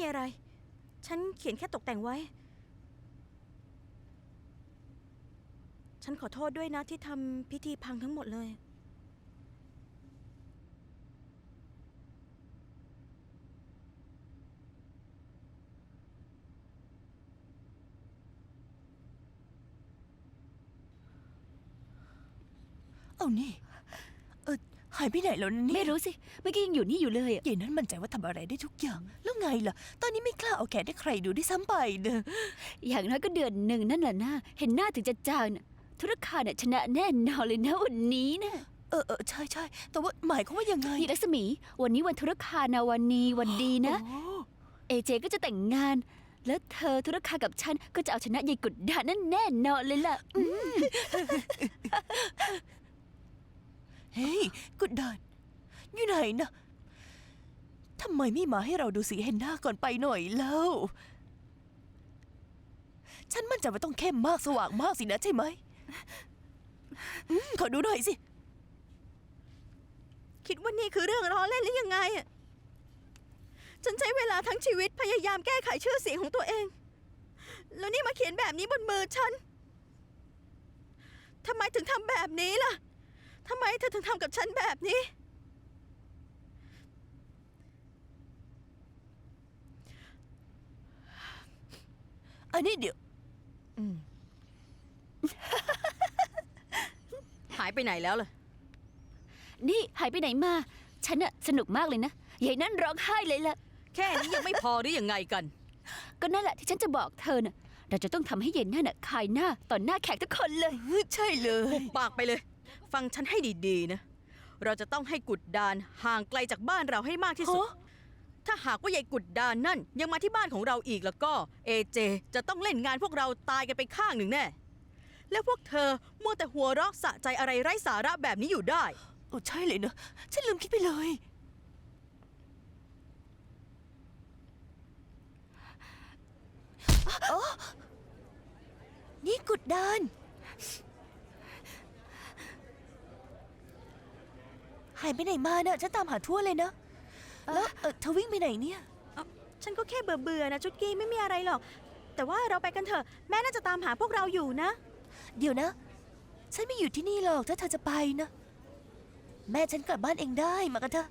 มีอะไร ฉันเขียนแค่ตกแต่งไว้ ฉันขอโทษด้วยนะที่ทำพิธีพังทั้งหมดเลย เอานี่ายไปไหนแล้วเนี่ยไม่รู้สิ เมื่อกี้ยังอยู่นี่อยู่เลยอะยายนั้นมั่นใจว่าทำอะไรได้ทุกอย่าง แล้วไงล่ะ ตอนนี้ไม่กล้าเอาแขนให้ใครดูได้วยซ้ำไปเนอะอย่างน้อยก็เดือนหนึ่งนั่นแหละนะเห็นหน้าถึงจะจางน่ะธุรคารน่ะชนะแน่นอนเลยนะวันนี้นะเออเออใช่ใช่แต่ว่าหมายความว่ายังไงนี่รัศมี วันนี้วันธุรคารนะวันนี้วันดีนะ โอ้เอเจก็จะแต่งงาน แล้วเธอธุรคากับฉันก็จะเอาชนะยายกุดดานั่นแน่นอนเลยล่ะอืม เฮ้ยกุดดานอยู่ไหนนะทำไมไม่มาให้เราดูสีเห็นหน้าก่อนไปหน่อยแล้ว ฉันมั่นใจว่าต้องเข้มมากสว่างมากสินะใช่ไหมอืมขอดูหน่อยสิ คิดว่านี่คือเรื่องล้อเล่นหรือยังไงอะฉันใช้เวลาทั้งชีวิตพยายามแก้ไขชื่อเสียงของตัวเอง แล้วนี่มาเขียนแบบนี้บนมือฉัน ทำไมถึงทำแบบนี้ล่ะ ทำไมเธอถึงทำกับฉันแบบนี้ อันนี้เดี๋ยว หายไปไหนแล้วล่ะ นี่หายไปไหนมา ฉันน่ะสนุกมากเลยนะยายนั่นร้องไห้เลยล่ะ แค่นี้ยังไม่พอหรือยังไงกัน ก็นั่นแหละที่ฉันจะบอกเธอน่ะ เราจะต้องทำให้เย็นหน้าน่ะขายหน้าต่อหน้าแขกทุกคนเลย ใช่เลย ปากไปเลย ฟังฉันให้ดีๆนะ เราจะต้องให้กุดดานห่างไกลจากบ้านเราให้มากที่สุดฮะถ้าหากว่ายายกุดดานนั่นยังมาที่บ้านของเราอีกแล้วก็เอเจจะต้องเล่นงานพวกเราตายกันไปข้างหนึ่งแน่ แล้วพวกเธอมัวแต่หัวเราะสะใจอะไรไร้สาระแบบนี้อยู่ได้ โอ้ใช่เลยเนอะฉันลืมคิดไปเลยอ๋อนี่กุดดาน หายไปไหนมาเนะ่ะฉันตามหาทั่วเลยนะแล้วเออเธอวิ่งไปไหนเนี่ย ฉันก็แค่เบื่อเบื่อๆนะจุดกี้ไม่มีอะไรหรอก แต่ว่าเราไปกันเถอะ แม่น่าจะตามหาพวกเราอยู่นะ เดี๋ยวนะ ฉันไม่อยู่ที่นี่หรอกถ้าเธอจะไปนะ แม่ฉันกลับบ้านเองได้มากันเถอะ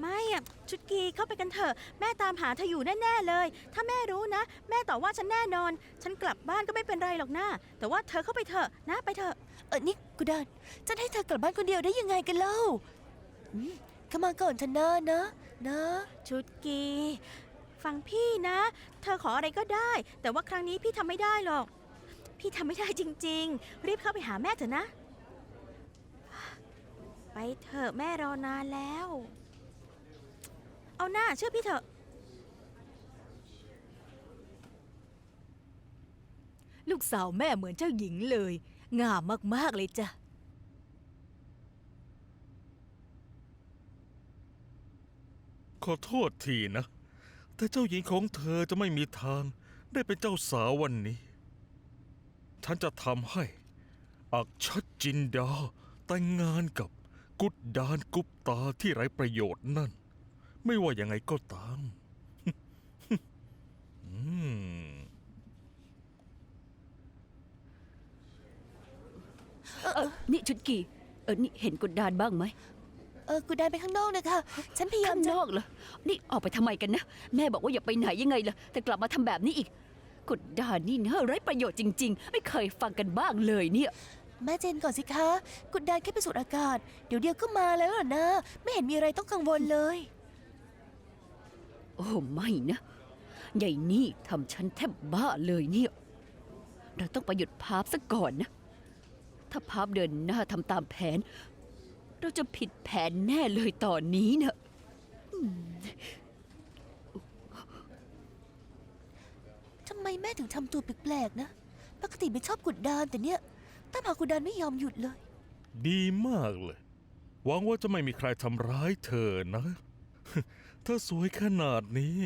ไม่อะชุดกีเข้าไปกันเถอะ แม่ตามหาเธออยู่แน่ๆเลย ถ้าแม่รู้นะ แม่ตอบว่าฉันแน่นอน ฉันกลับบ้านก็ไม่เป็นไรหรอกนะแต่ว่าเธอเข้าไปเถอะนะไปเถอะ เออนี่กุดานฉันให้เธอกลับบ้านคนเดียวได้ยังไงกันเล่าอืม เข้ามาก่อนฉันนะนะนะชุดกีฟังพี่นะ เธอขออะไรก็ได้ แต่ว่าครั้งนี้พี่ทำไม่ได้หรอก พี่ทำไม่ได้จริง ๆ รีบเข้าไปหาแม่เถอะนะ ไปเถอะแม่รอนานแล้ว เอาหน้าเชื่อพี่เถอะ ลูกสาวแม่เหมือนเจ้าหญิงเลย งามมาก ๆ เลยจ้ะ อโทษทีนะ แต่เจ้าหญิงของเธอจะไม่มีทางได้เป็นเจ้าสาววันนี้ ฉันจะทำให้ อักชัดจินดาแต่งงานกับกุดดานกุปตาที่ไร้ประโยชน์นั่น ไม่ว่ายังไงก็ตามอืมนี่ชุดกี่เออนี่เห็นกดดานบ้างไหม เออกุดานไปข้างนอกนะคะ ฉันพยายามข้างจะนอกเหรอ นี่ออกไปทำไมกันนะ แม่บอกว่าอย่าไปไหนยังไงล่ะ แต่กลับมาทำแบบนี้อีก กดดานนี่เนอะไร้ประโยชน์จริง ๆ ไม่เคยฟังกันบ้างเลยเนี่ย แม่เจนก่อนสิคะกุดดานแค่ไปสูดอากาศ เดี๋ยวเดียวก็มาแล้วล่ะนะ ไม่เห็นมีอะไรต้องกังวลเลย โอ้ไม่นะใหญ่นี่ทำฉันแทบบ้าเลยเนี่ย เราต้องไปหยุดพาร์ฟซะก่อนนะ ถ้าพาร์ฟเดินหน้าทำตามแผน เราจะผิดแผนแน่เลยตอนนี้เนะทำไมแม่ถึงทำตัวแปลกๆนะ ปกติไม่ชอบกุดดานแต่เนี่ยตามหากุดดานไม่ยอมหยุดเลย ดีมากเลย หวังว่าจะไม่มีใครทำร้ายเธอนะ เธอสวยขนาดนี้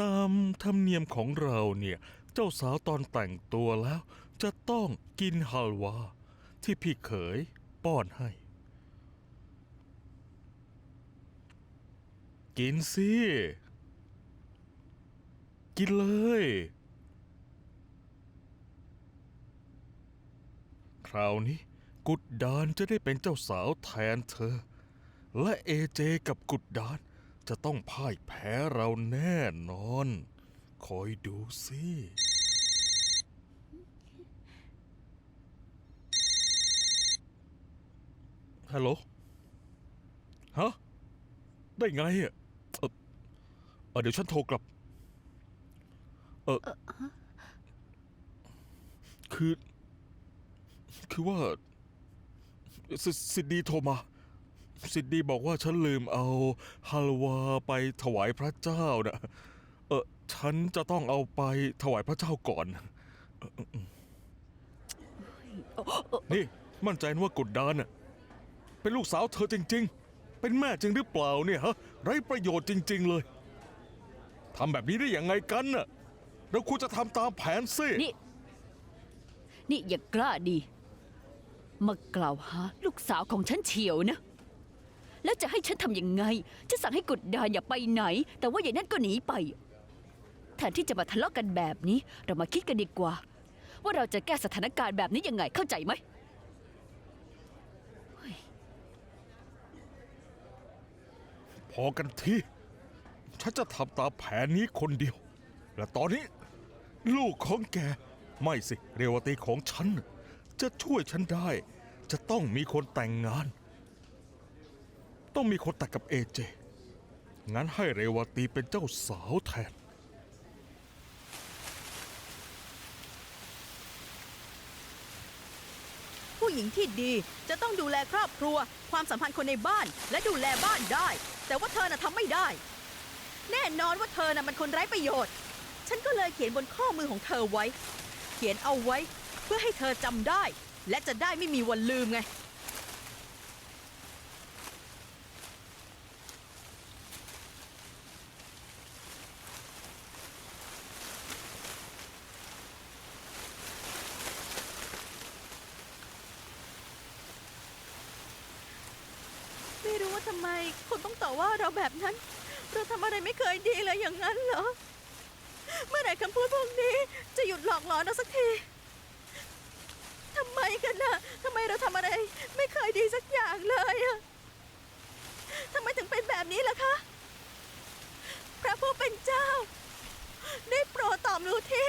ตามธรรมเนียมของเราเนี่ย เจ้าสาวตอนแต่งตัวแล้ว จะต้องกินฮัลวาที่พี่เขย ป้อนให้ กินสิ กินเลย คราวนี้กุดดานจะได้เป็นเจ้าสาวแทนเธอ และเอเจกับกุดดานจะต้องพ่ายแพ้เราแน่นอน คอยดูสิ ฮัลโหล ฮะ ได้ไงอะเออเออเดี๋ยวฉันโทรกลับ เออ คือ คือว่าสสิดดีโทรมา สิดดีบอกว่าฉันลืมเอาฮัลวาไปถวายพระเจ้านะเออฉันจะต้องเอาไปถวายพระเจ้าก่อนเออเออเออนี่ มั่นใจนะว่ากุดดานน่ะ เป็นลูกสาวเธอจริง ๆ เป็นแม่จริงหรือเปล่าเนี่ยฮะไร้ประโยชน์จริง ๆ เลยทำแบบนี้ได้ยังไงกันน่ะเราควรจะทำตามแผนสินี่ นี่อย่ากล้าดี มากล่าวหาลูกสาวของฉันเฉียวนะ แล้วจะให้ฉันทำยังไง จะสั่งให้กุดดานอย่าไปไหน แต่ว่าอย่างนั้นก็หนีไป แทนที่จะมาทะเลาะกันแบบนี้ เรามาคิดกันดีกว่า ว่าเราจะแก้สถานการณ์แบบนี้ยังไงเข้าใจไหม อกันที ฉันจะทำตามแผนนี้คนเดียว และตอนนี้ ลูกของแก ไม่สิ เรวตีของฉัน จะช่วยฉันได้ จะต้องมีคนแต่งงาน ต้องมีคนแต่งกับเอเจ งั้นให้เรวตีเป็นเจ้าสาวแทน ผู้หญิงที่ดี จะต้องดูแลครอบครัว ความสัมพันธ์คนในบ้าน และดูแลบ้านได้ แต่ว่าเธอน่ะทำไม่ได้ แน่นอนว่าเธอน่ะมันคนไร้ประโยชน์ ฉันก็เลยเขียนบนข้อมือของเธอไว้ เขียนเอาไว้ เพื่อให้เธอจำได้ และจะได้ไม่มีวันลืมไง ว่าทำไมคนต้องต่อว่าเราแบบนั้น เราทำอะไรไม่เคยดีเลยอย่างนั้นเหรอ เมื่อไหร่คำพูดพวกนี้ จะหยุดหลอกหลอนเราสักทีทำไมกันนะทำไมเราทำอะไร ไม่เคยดีสักอย่างเลยอะทำไมถึงเป็นแบบนี้ล่ะคะ พระผู้เป็นเจ้า ได้โปรดตอบหนูที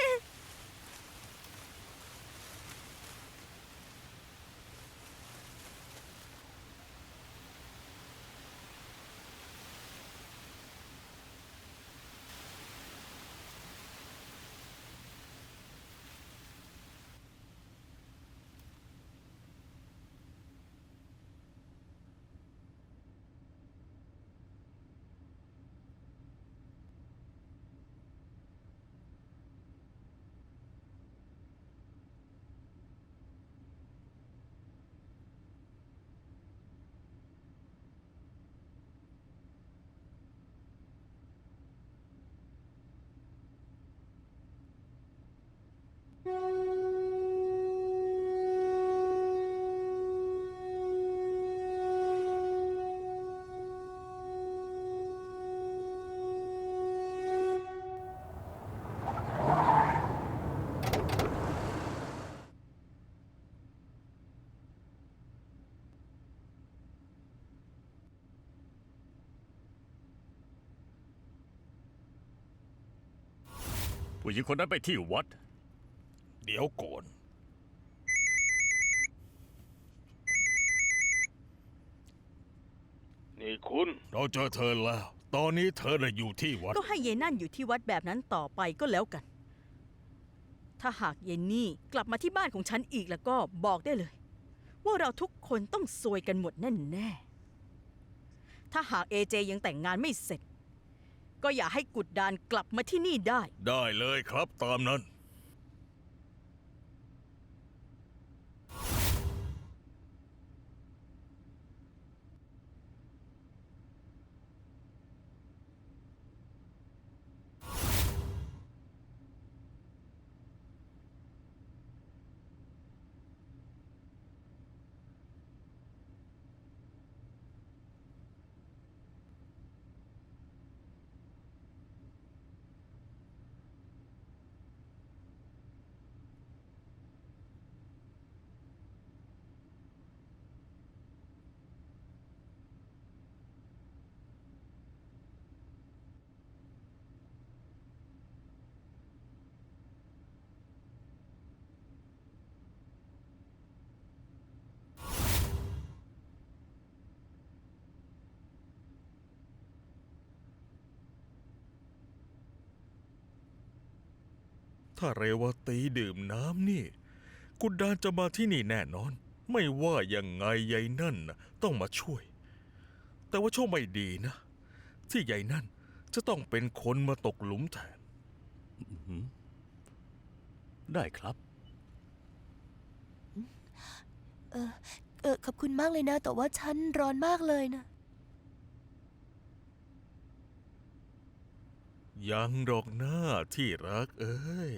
ผู้หญิงคนนั้นไปที่วัด เดี๋ยวก่อนนี่คุณ เราเจอเธอแล้ว ตอนนี้เธอน่ะอยู่ที่วัด ก็ให้เยนั่นอยู่ที่วัดแบบนั้นต่อไปก็แล้วกัน ถ้าหากเยนนี่กลับมาที่บ้านของฉันอีกแล้วก็บอกได้เลย ว่าเราทุกคนต้องซวยกันหมดแน่แน่ๆถ้าหากเอเจยังแต่งงานไม่เสร็จ ก็อย่าให้กุดดานกลับมาที่นี่ได้ ได้เลยครับตามนั้น ถ้าเรวตีดื่มน้ำนี่ กุดดานจะมาที่นี่แน่นอน ไม่ว่ายังไงยายนั่นน่ะต้องมาช่วย แต่ว่าโชคไม่ดีนะ ที่ยายนั่นจะต้องเป็นคนมาตกหลุมแทน ได้ครับ เออ เออ ขอบคุณมากเลยนะ แต่ว่าฉันร้อนมากเลยนะ ยังดอกหน้าที่รักเอ้ย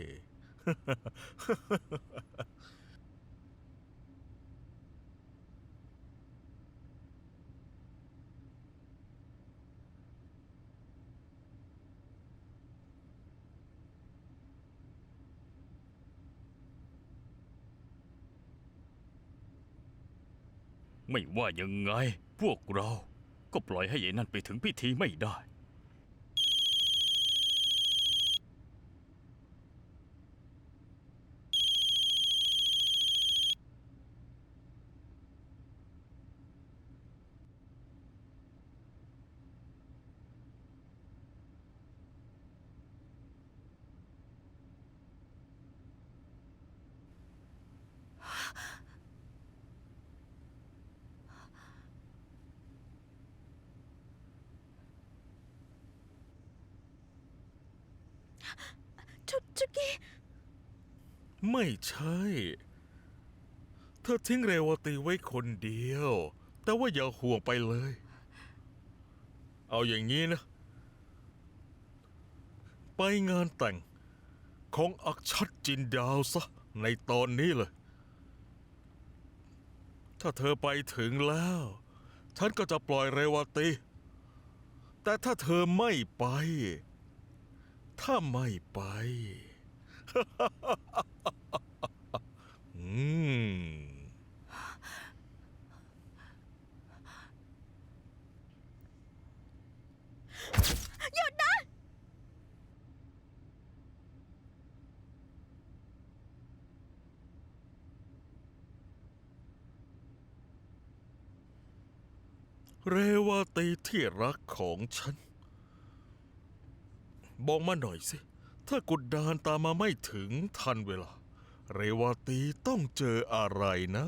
ไม่ว่ายังไง พวกเราก็ปล่อยให้ยายนั่นไปถึงพิธีไม่ได้ ชุกี้ไม่ใช่ เธอทิ้งเรวตีไว้คนเดียว แต่ว่าอย่าห่วงไปเลย เอาอย่างนี้นะ ไปงานแต่งของอักชัดจินดาวซะ ในตอนนี้เลย ถ้าเธอไปถึงแล้ว ฉันก็จะปล่อยเรวตี แต่ถ้าเธอไม่ไป ถ้าไม่ไป อืมเรวาตีที่รักของฉัน บอกมาหน่อยสิ ถ้ากุดดานตามมาไม่ถึงทันเวลา เรวาตีต้องเจออะไรนะ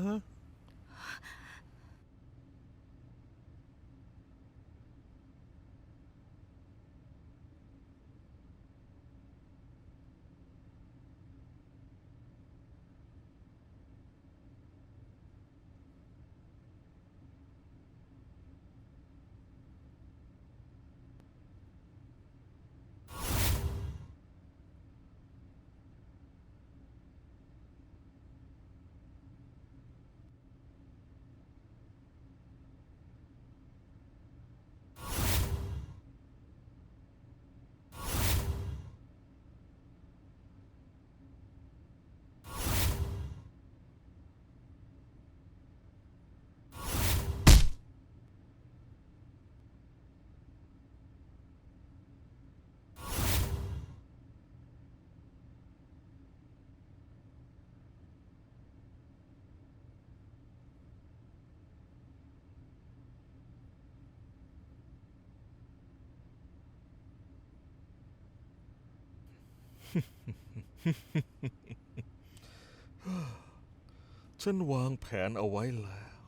ฉันวางแผนเอาไว้แล้ว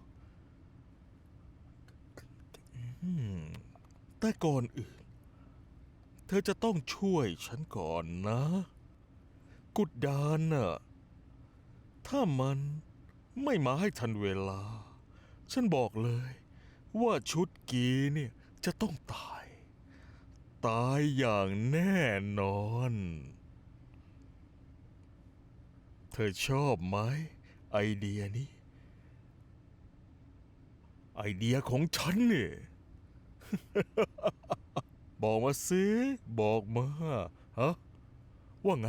แต่ก่อนอื่น เธอจะต้องช่วยฉันก่อนนะ กุดดานน่ะ ถ้ามันไม่มาให้ทันเวลา ฉันบอกเลย ว่าชุดกีเนี่ยจะต้องตาย ตายอย่างแน่นอน ธอชอบไหมไอเดียนี้ ไอเดียของฉันเนี่ย บอกมาสิบอกมา ฮะ ว่าไง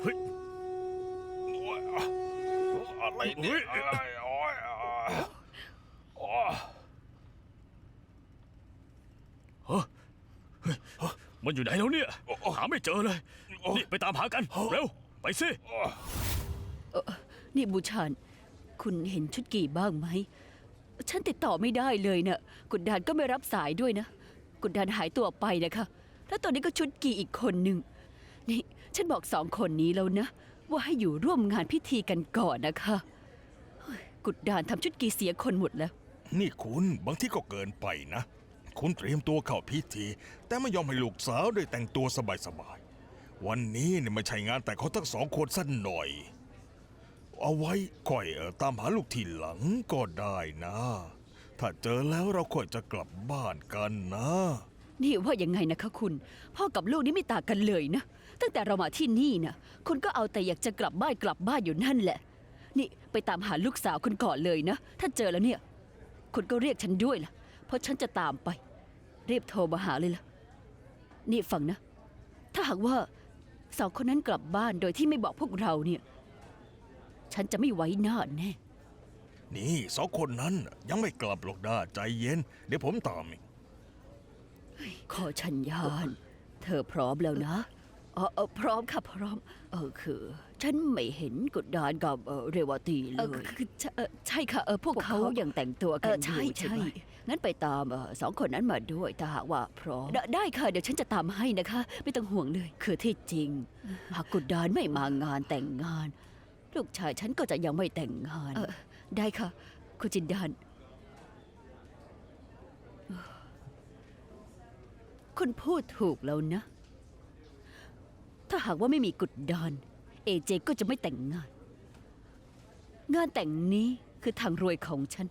เฮ้ยอะไรเนี่ย มันอยู่ไหนแล้วเนี่ย หาไม่เจอเลย นี่ไปตามหากัน เร็ว ไปสินี่บูชาน คุณเห็นชุดกี่บ้างไหม ฉันติดต่อไม่ได้เลยเนะ่ะกุดดานก็ไม่รับสายด้วยนะ กุดดานหายตัวไปนะคะ แล้วตอนนี้ก็ชุดกี่อีกคนหนึ่ง นี่ฉันบอกสองคนนี้แล้วนะ ว่าให้อยู่ร่วมงานพิธีกันก่อนนะคะเฮ้ยกุดดานทำชุดกี่เสียคนหมดแล้ว นี่คุณบางที่ก็เกินไปนะ คุณเตรียมตัวเข้าพิธี แต่ไม่ยอมให้ลูกสาวได้แต่งตัวสบายๆ วันนี้เนี่ยไม่ใช่งานแต่งเขาทั้งสองคนสั้นหน่อย เอาไว้ค่อยเออตามหาลูกทีหลังก็ได้นะ ถ้าเจอแล้วเราค่อยจะกลับบ้านกันนะ นี่ว่ายังไงนะคะคุณ พ่อกับลูกนี่ไม่ต่างกันเลยนะ ตั้งแต่เรามาที่นี่นะคุณก็เอาแต่อยากจะกลับบ้านกลับบ้านอยู่นั่นแหละ นี่ไปตามหาลูกสาวคุณก่อนเลยนะ ถ้าเจอแล้วเนี่ย คุณก็เรียกฉันด้วยล่ะ ราะฉันจะตามไป รีบโทรมาหาเลยล่ะ นี่ฟังนะ ถ้าหากว่าสองคนนั้นกลับบ้านโดยที่ไม่บอกพวกเราเนี่ย ฉันจะไม่ไว้หน้าแน่ นี่สองคนนั้นยังไม่กลับหรอกนะใจเย็น เดี๋ยวผมตามเองขอชัญญาณเธอพร้อมแล้วนะเออเออพร้อมค่ะพร้อม เออคือ ฉันไม่เห็นกดดานกับเออเรวตีเลเออย คือใช่เออใช่ค่ะเออพพววกกเขาเขายังแต่งตัวกันเอออยู่ใช่ใช่ใช่ไหม งั้นไปตามเออสองคนนั้นมาด้วยถ้าหากว่าพร้อม ได้ได้ค่ะ เดี๋ยวฉันจะตามให้นะคะ ไม่ต้องห่วงเลย คือที่จริง หากกุดดานไม่มางานแต่งงาน ลูกชายฉันก็จะยังไม่แต่งงาน เออได้ค่ะ คุณจินดาน คุณพูดถูกแล้วนะ ถ้าหากว่าไม่มีกุดดานเอเจก็จะไม่แต่งงาน งานแต่งนี้คือทางรวยของฉัน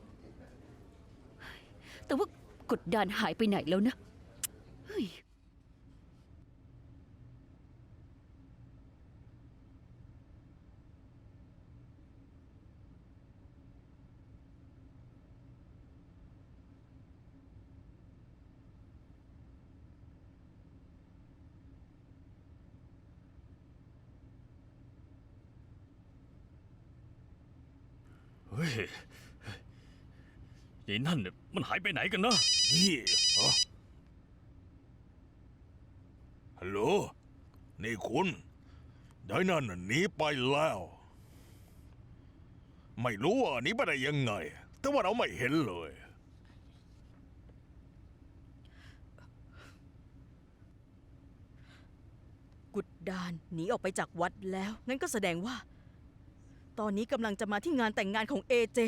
แต่ว่ากุดดานหายไปไหนแล้วนะเฮ้ยเฮ้ย ยายนั่นเนี่ยมันหายไปไหนกันนะนี่เหรอฮัลโหล นี่คุณยายนั่นน่ะหนีไปแล้ว ไม่รู้ว่าหนีไปได้ยังไง แต่ว่าเราไม่เห็นเลย กุดดานหนีออกไปจากวัดแล้ว งั้นก็แสดงว่า ตอนนี้กำลังจะมาที่งานแต่งงานของเอเจ